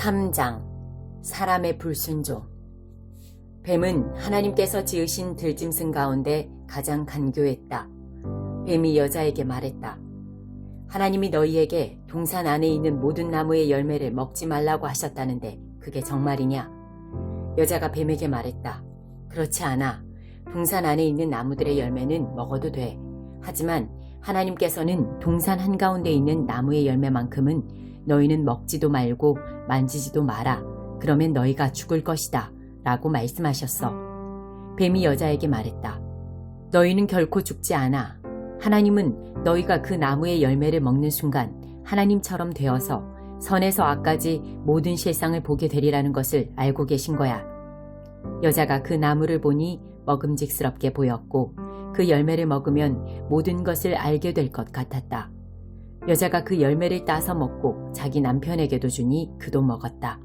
3장 사람의 불순종 뱀은 하나님께서 지으신 들짐승 가운데 가장 간교했다. 뱀이 여자에게 말했다. 하나님이 너희에게 동산 안에 있는 모든 나무의 열매를 먹지 말라고 하셨다는데 그게 정말이냐? 여자가 뱀에게 말했다. 그렇지 않아. 동산 안에 있는 나무들의 열매는 먹어도 돼. 하지만 하나님께서는 동산 한가운데 있는 나무의 열매만큼은 너희는 먹지도 말고 만지지도 마라. 그러면 너희가 죽을 것이다. 라고 말씀하셨어. 뱀이 여자에게 말했다. 너희는 결코 죽지 않아. 하나님은 너희가 그 나무의 열매를 먹는 순간 하나님처럼 되어서 선에서 악까지 모든 실상을 보게 되리라는 것을 알고 계신 거야. 여자가 그 나무를 보니 먹음직스럽게 보였고 그 열매를 먹으면 모든 것을 알게 될 것 같았다. 여자가 그 열매를 따서 먹고 자기 남편에게도 주니 그도 먹었다.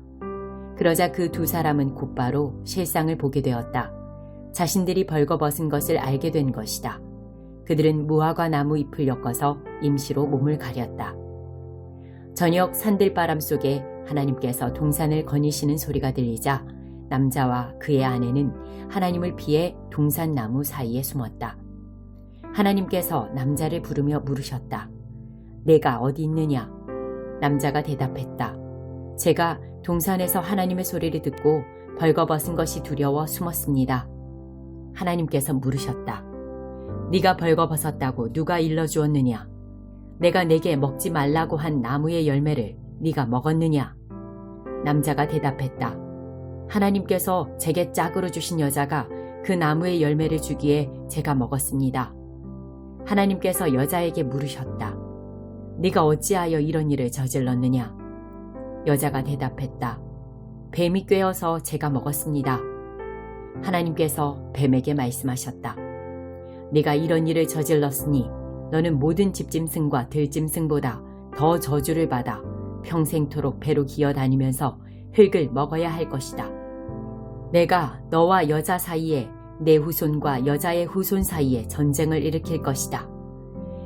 그러자 그 두 사람은 곧바로 실상을 보게 되었다. 자신들이 벌거벗은 것을 알게 된 것이다. 그들은 무화과 나무 잎을 엮어서 임시로 몸을 가렸다. 저녁 산들바람 속에 하나님께서 동산을 거니시는 소리가 들리자 남자와 그의 아내는 하나님을 피해 동산나무 사이에 숨었다. 하나님께서 남자를 부르며 물으셨다. 내가 어디 있느냐? 남자가 대답했다. 제가 동산에서 하나님의 소리를 듣고 벌거벗은 것이 두려워 숨었습니다. 하나님께서 물으셨다. 네가 벌거벗었다고 누가 일러주었느냐? 내가 내게 먹지 말라고 한 나무의 열매를 네가 먹었느냐? 남자가 대답했다. 하나님께서 제게 짝으로 주신 여자가 그 나무의 열매를 주기에 제가 먹었습니다. 하나님께서 여자에게 물으셨다. 네가 어찌하여 이런 일을 저질렀느냐? 여자가 대답했다. 뱀이 꿰어서 제가 먹었습니다. 하나님께서 뱀에게 말씀하셨다. 네가 이런 일을 저질렀으니 너는 모든 집짐승과 들짐승보다 더 저주를 받아 평생토록 배로 기어다니면서 흙을 먹어야 할 것이다. 내가 너와 여자 사이에 내 후손과 여자의 후손 사이에 전쟁을 일으킬 것이다.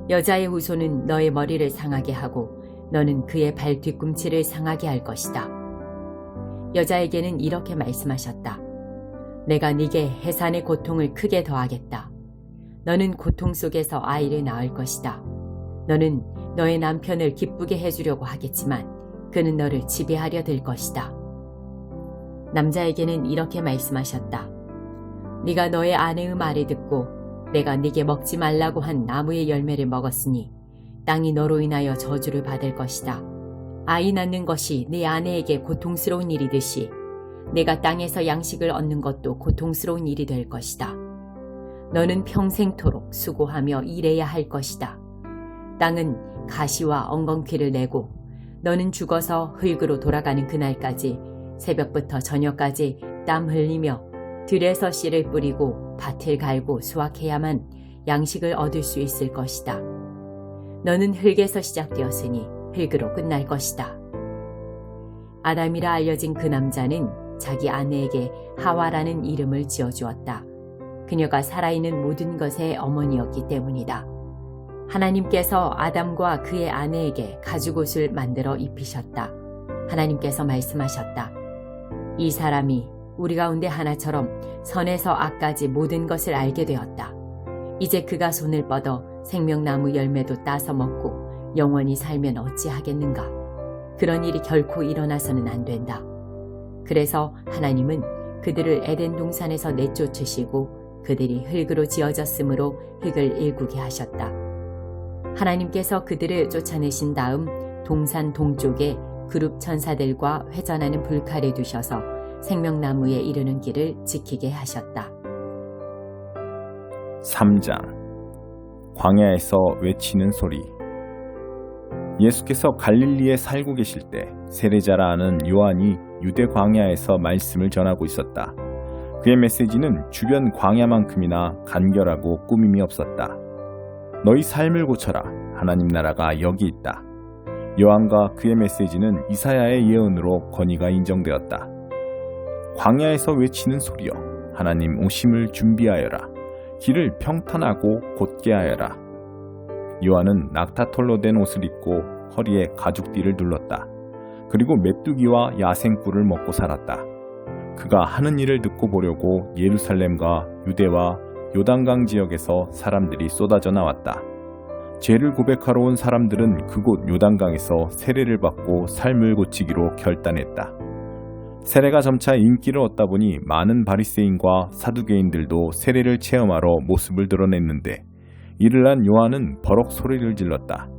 여자의 후손은 너의 머리를 상하게 하고 너는 그의 발 뒤꿈치를 상하게 할 것이다. 여자에게는 이렇게 말씀하셨다. 내가 네게 해산의 고통을 크게 더하겠다. 너는 고통 속에서 아이를 낳을 것이다. 너는 너의 남편을 기쁘게 해주려고 하겠지만 그는 너를 지배하려 될 것이다. 남자에게는 이렇게 말씀하셨다. 네가 너의 아내의 말을 듣고 내가 네게 먹지 말라고 한 나무의 열매를 먹었으니 땅이 너로 인하여 저주를 받을 것이다. 아이 낳는 것이 네 아내에게 고통스러운 일이듯이 내가 땅에서 양식을 얻는 것도 고통스러운 일이 될 것이다. 너는 평생토록 수고하며 일해야 할 것이다. 땅은 가시와 엉겅퀴를 내고 너는 죽어서 흙으로 돌아가는 그날까지 새벽부터 저녁까지 땀 흘리며 들에서 씨를 뿌리고 밭을 갈고 수확해야만 양식을 얻을 수 있을 것이다. 너는 흙에서 시작되었으니 흙으로 끝날 것이다. 아담이라 알려진 그 남자는 자기 아내에게 하와라는 이름을 지어주었다. 그녀가 살아있는 모든 것의 어머니였기 때문이다. 하나님께서 아담과 그의 아내에게 가죽옷을 만들어 입히셨다. 하나님께서 말씀하셨다. 이 사람이 우리 가운데 하나처럼 선에서 악까지 모든 것을 알게 되었다. 이제 그가 손을 뻗어 생명나무 열매도 따서 먹고 영원히 살면 어찌하겠는가. 그런 일이 결코 일어나서는 안 된다. 그래서 하나님은 그들을 에덴 동산에서 내쫓으시고 그들이 흙으로 지어졌으므로 흙을 일구게 하셨다. 하나님께서 그들을 쫓아내신 다음 동산 동쪽에 그룹 천사들과 회전하는 불칼을 두셔서 생명나무에 이르는 길을 지키게 하셨다. 3장 광야에서 외치는 소리 예수께서 갈릴리에 살고 계실 때 세례자라 하는 요한이 유대 광야에서 말씀을 전하고 있었다. 그의 메시지는 주변 광야만큼이나 간결하고 꾸밈이 없었다. 너희 삶을 고쳐라. 하나님 나라가 여기 있다. 요한과 그의 메시지는 이사야의 예언으로 권위가 인정되었다. 광야에서 외치는 소리여 하나님 오심을 준비하여라. 길을 평탄하고 곧게 하여라. 요한은 낙타털로 된 옷을 입고 허리에 가죽띠를 둘렀다. 그리고 메뚜기와 야생꿀을 먹고 살았다. 그가 하는 일을 듣고 보려고 예루살렘과 유대와 요단강 지역에서 사람들이 쏟아져 나왔다. 죄를 고백하러 온 사람들은 그곳 요단강에서 세례를 받고 삶을 고치기로 결단했다. 세례가 점차 인기를 얻다 보니 많은 바리새인과 사두개인들도 세례를 체험하러 모습을 드러냈는데 이를 한 요한은 버럭 소리를 질렀다.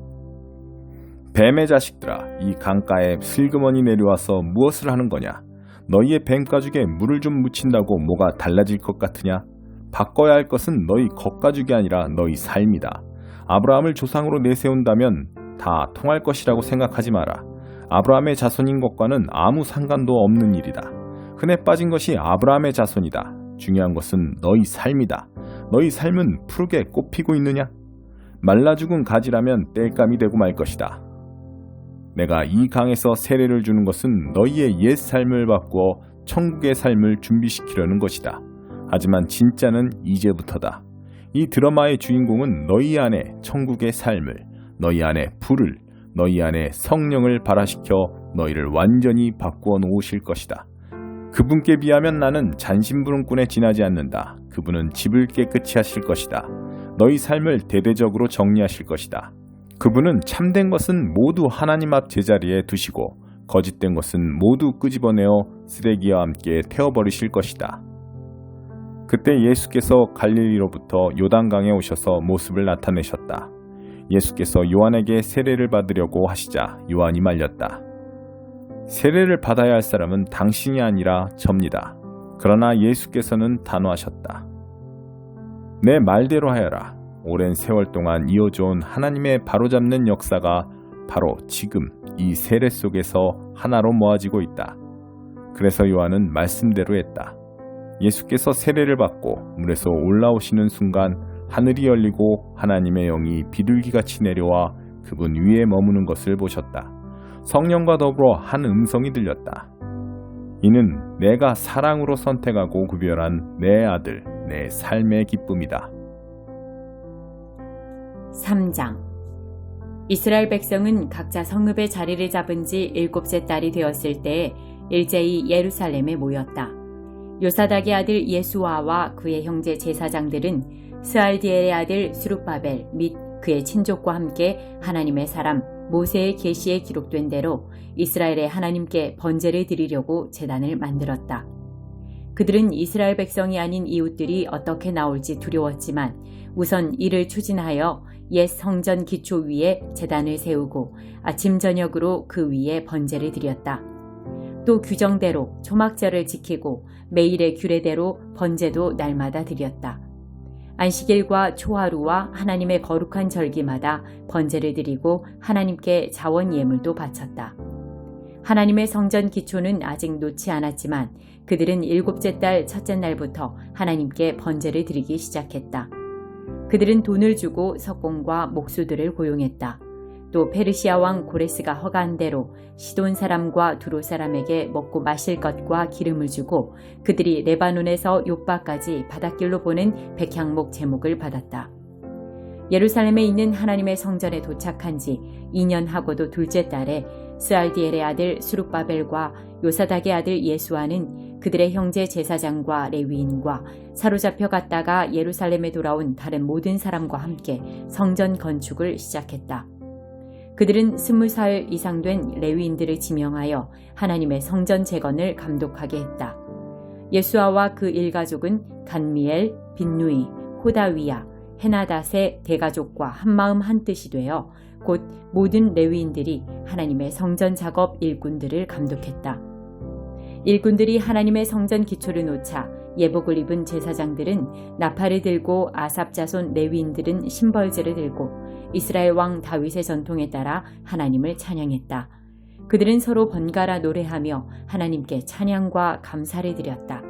뱀의 자식들아, 이 강가에 슬그머니 내려와서 무엇을 하는 거냐? 너희의 뱀 가죽에 물을 좀 묻힌다고 뭐가 달라질 것 같으냐? 바꿔야 할 것은 너희 겉가죽이 아니라 너희 삶이다. 아브라함을 조상으로 내세운다면 다 통할 것이라고 생각하지 마라. 아브라함의 자손인 것과는 아무 상관도 없는 일이다. 흔해 빠진 것이 아브라함의 자손이다. 중요한 것은 너희 삶이다. 너희 삶은 푸르게 꽃피고 있느냐? 말라 죽은 가지라면 땔감이 되고 말 것이다. 내가 이 강에서 세례를 주는 것은 너희의 옛 삶을 바꾸어 천국의 삶을 준비시키려는 것이다. 하지만 진짜는 이제부터다. 이 드라마의 주인공은 너희 안에 천국의 삶을, 너희 안에 불을, 너희 안에 성령을 발화시켜 너희를 완전히 바꾸어 놓으실 것이다. 그분께 비하면 나는 잔심부름꾼에 지나지 않는다. 그분은 집을 깨끗이 하실 것이다. 너희 삶을 대대적으로 정리하실 것이다. 그분은 참된 것은 모두 하나님 앞 제자리에 두시고 거짓된 것은 모두 끄집어내어 쓰레기와 함께 태워버리실 것이다. 그때 예수께서 갈릴리로부터 요단강에 오셔서 모습을 나타내셨다. 예수께서 요한에게 세례를 받으려고 하시자 요한이 말렸다. 세례를 받아야 할 사람은 당신이 아니라 접니다. 그러나 예수께서는 단호하셨다. 내 말대로 하여라. 오랜 세월 동안 이어져온 하나님의 바로잡는 역사가 바로 지금 이 세례 속에서 하나로 모아지고 있다. 그래서 요한은 말씀대로 했다. 예수께서 세례를 받고 물에서 올라오시는 순간 하늘이 열리고 하나님의 영이 비둘기같이 내려와 그분 위에 머무는 것을 보셨다. 성령과 더불어 한 음성이 들렸다. 이는 내가 사랑으로 선택하고 구별한 내 아들, 내 삶의 기쁨이다. 3장 이스라엘 백성은 각자 성읍의 자리를 잡은 지 일곱째 달이 되었을 때에 일제히 예루살렘에 모였다. 요사닥의 아들 예수아와 그의 형제 제사장들은 스알디엘의 아들 수룹바벨 및 그의 친족과 함께 하나님의 사람 모세의 계시에 기록된 대로 이스라엘의 하나님께 번제를 드리려고 제단을 만들었다. 그들은 이스라엘 백성이 아닌 이웃들이 어떻게 나올지 두려웠지만 우선 이를 추진하여 옛 성전 기초 위에 제단을 세우고 아침 저녁으로 그 위에 번제를 드렸다. 또 규정대로 초막절을 지키고 매일의 규례대로 번제도 날마다 드렸다. 안식일과 초하루와 하나님의 거룩한 절기마다 번제를 드리고 하나님께 자원 예물도 바쳤다. 하나님의 성전 기초는 아직 놓지 않았지만 그들은 일곱째 달 첫째 날부터 하나님께 번제를 드리기 시작했다. 그들은 돈을 주고 석공과 목수들을 고용했다. 또 페르시아 왕 고레스가 허가한 대로 시돈 사람과 두로 사람에게 먹고 마실 것과 기름을 주고 그들이 레바논에서 요바까지 바닷길로 보낸 백향목 제목을 받았다. 예루살렘에 있는 하나님의 성전에 도착한 지 2년 하고도 둘째 달에 스알디엘의 아들 수룹바벨과 요사닥의 아들 예수아는 그들의 형제 제사장과 레위인과 사로잡혀 갔다가 예루살렘에 돌아온 다른 모든 사람과 함께 성전 건축을 시작했다. 그들은 스무 살 이상 된 레위인들을 지명하여 하나님의 성전 재건을 감독하게 했다. 예수아와 그 일가족은 간미엘, 빈누이, 호다위야, 헤나닷의 대가족과 한마음 한뜻이 되어 곧 모든 레위인들이 하나님의 성전 작업 일꾼들을 감독했다. 일꾼들이 하나님의 성전 기초를 놓자 예복을 입은 제사장들은 나팔을 들고 아삽 자손 레위인들은 심벌제를 들고 이스라엘 왕 다윗의 전통에 따라 하나님을 찬양했다. 그들은 서로 번갈아 노래하며 하나님께 찬양과 감사를 드렸다.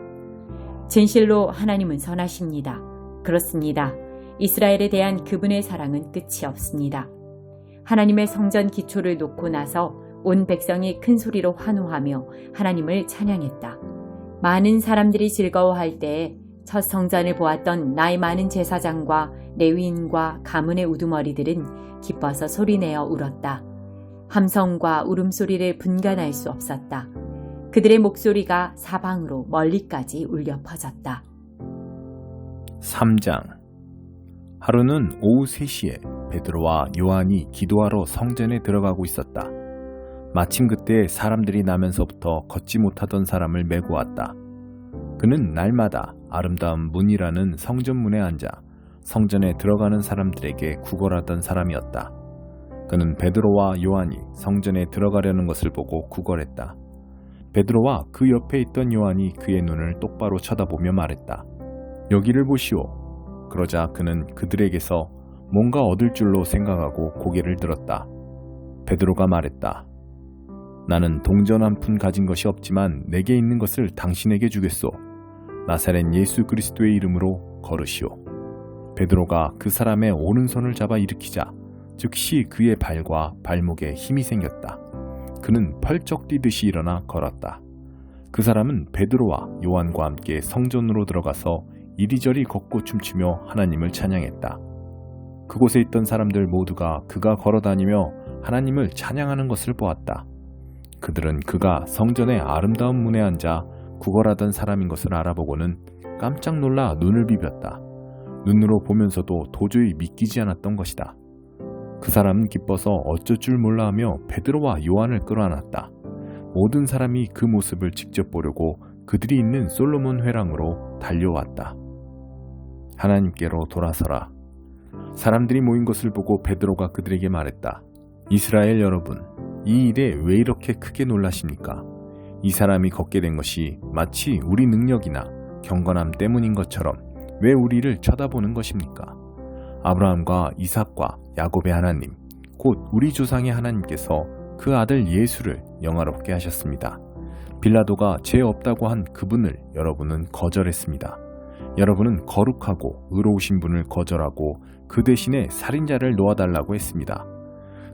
진실로 하나님은 선하십니다. 그렇습니다. 이스라엘에 대한 그분의 사랑은 끝이 없습니다. 하나님의 성전 기초를 놓고 나서 온 백성이 큰 소리로 환호하며 하나님을 찬양했다. 많은 사람들이 즐거워할 때에 첫 성전을 보았던 나이 많은 제사장과 레위인과 가문의 우두머리들은 기뻐서 소리내어 울었다. 함성과 울음소리를 분간할 수 없었다. 그들의 목소리가 사방으로 멀리까지 울려 퍼졌다. 3장 하루는 오후 3시에 베드로와 요한이 기도하러 성전에 들어가고 있었다. 마침 그때 사람들이 나면서부터 걷지 못하던 사람을 메고 왔다. 그는 날마다 아름다운 문이라는 성전문에 앉아 성전에 들어가는 사람들에게 구걸하던 사람이었다. 그는 베드로와 요한이 성전에 들어가려는 것을 보고 구걸했다. 베드로와 그 옆에 있던 요한이 그의 눈을 똑바로 쳐다보며 말했다. 여기를 보시오. 그러자 그는 그들에게서 뭔가 얻을 줄로 생각하고 고개를 들었다. 베드로가 말했다. 나는 동전 한 푼 가진 것이 없지만 내게 있는 것을 당신에게 주겠소. 나사렛 예수 그리스도의 이름으로 걸으시오. 베드로가 그 사람의 오른손을 잡아 일으키자 즉시 그의 발과 발목에 힘이 생겼다. 그는 펄쩍 뛰듯이 일어나 걸었다. 그 사람은 베드로와 요한과 함께 성전으로 들어가서 이리저리 걷고 춤추며 하나님을 찬양했다. 그곳에 있던 사람들 모두가 그가 걸어다니며 하나님을 찬양하는 것을 보았다. 그들은 그가 성전의 아름다운 문에 앉아 구걸하던 사람인 것을 알아보고는 깜짝 놀라 눈을 비볐다. 눈으로 보면서도 도저히 믿기지 않았던 것이다. 그 사람은 기뻐서 어쩔 줄 몰라 하며 베드로와 요한을 끌어안았다. 모든 사람이 그 모습을 직접 보려고 그들이 있는 솔로몬 회랑으로 달려왔다. 하나님께로 돌아서라. 사람들이 모인 것을 보고 베드로가 그들에게 말했다. 이스라엘 여러분, 이 일에 왜 이렇게 크게 놀라십니까? 이 사람이 걷게 된 것이 마치 우리 능력이나 경건함 때문인 것처럼 왜 우리를 쳐다보는 것입니까? 아브라함과 이삭과 야곱의 하나님, 곧 우리 조상의 하나님께서 그 아들 예수를 영화롭게 하셨습니다. 빌라도가 죄 없다고 한 그분을 여러분은 거절했습니다. 여러분은 거룩하고 의로우신 분을 거절하고 그 대신에 살인자를 놓아달라고 했습니다.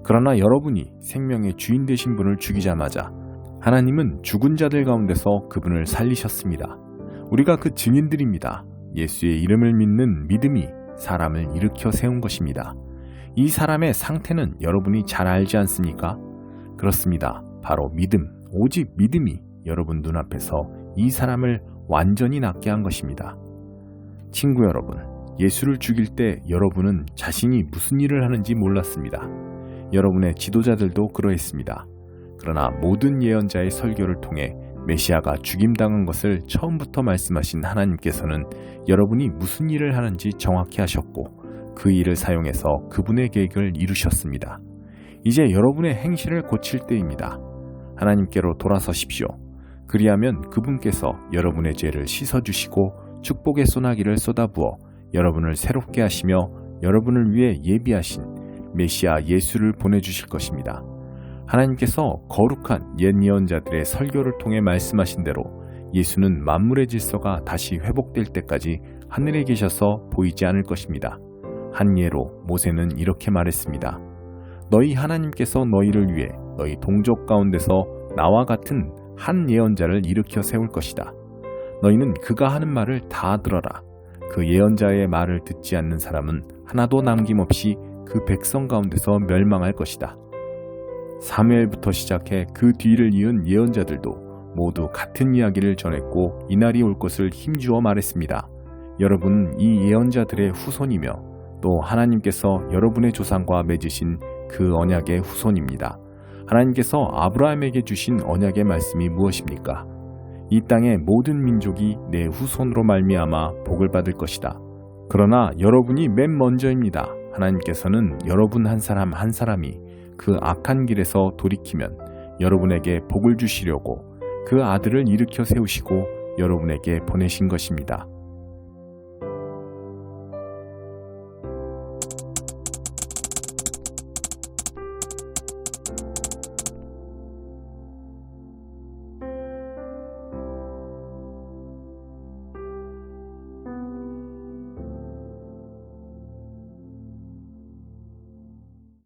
그러나 여러분이 생명의 주인 되신 분을 죽이자마자 하나님은 죽은 자들 가운데서 그분을 살리셨습니다. 우리가 그 증인들입니다. 예수의 이름을 믿는 믿음이 사람을 일으켜 세운 것입니다. 이 사람의 상태는 여러분이 잘 알지 않습니까? 그렇습니다. 바로 믿음, 오직 믿음이 여러분 눈앞에서 이 사람을 완전히 낫게 한 것입니다. 친구 여러분, 예수를 죽일 때 여러분은 자신이 무슨 일을 하는지 몰랐습니다. 여러분의 지도자들도 그러했습니다. 그러나 모든 예언자의 설교를 통해 메시아가 죽임당한 것을 처음부터 말씀하신 하나님께서는 여러분이 무슨 일을 하는지 정확히 하셨고 그 일을 사용해서 그분의 계획을 이루셨습니다. 이제 여러분의 행실을 고칠 때입니다. 하나님께로 돌아서십시오. 그리하면 그분께서 여러분의 죄를 씻어주시고 축복의 소나기를 쏟아부어 여러분을 새롭게 하시며 여러분을 위해 예비하신 메시아 예수를 보내주실 것입니다. 하나님께서 거룩한 옛 예언자들의 설교를 통해 말씀하신 대로 예수는 만물의 질서가 다시 회복될 때까지 하늘에 계셔서 보이지 않을 것입니다. 한 예로 모세는 이렇게 말했습니다. 너희 하나님께서 너희를 위해 너희 동족 가운데서 나와 같은 한 예언자를 일으켜 세울 것이다. 너희는 그가 하는 말을 다 들어라. 그 예언자의 말을 듣지 않는 사람은 하나도 남김없이 그 백성 가운데서 멸망할 것이다. 사무엘부터 시작해 그 뒤를 이은 예언자들도 모두 같은 이야기를 전했고 이날이 올 것을 힘주어 말했습니다. 여러분 이 예언자들의 후손이며 또 하나님께서 여러분의 조상과 맺으신 그 언약의 후손입니다. 하나님께서 아브라함에게 주신 언약의 말씀이 무엇입니까? 이 땅의 모든 민족이 내 후손으로 말미암아 복을 받을 것이다. 그러나 여러분이 맨 먼저입니다. 하나님께서는 여러분 한 사람 한 사람이 그 악한 길에서 돌이키면 여러분에게 복을 주시려고 그 아들을 일으켜 세우시고 여러분에게 보내신 것입니다.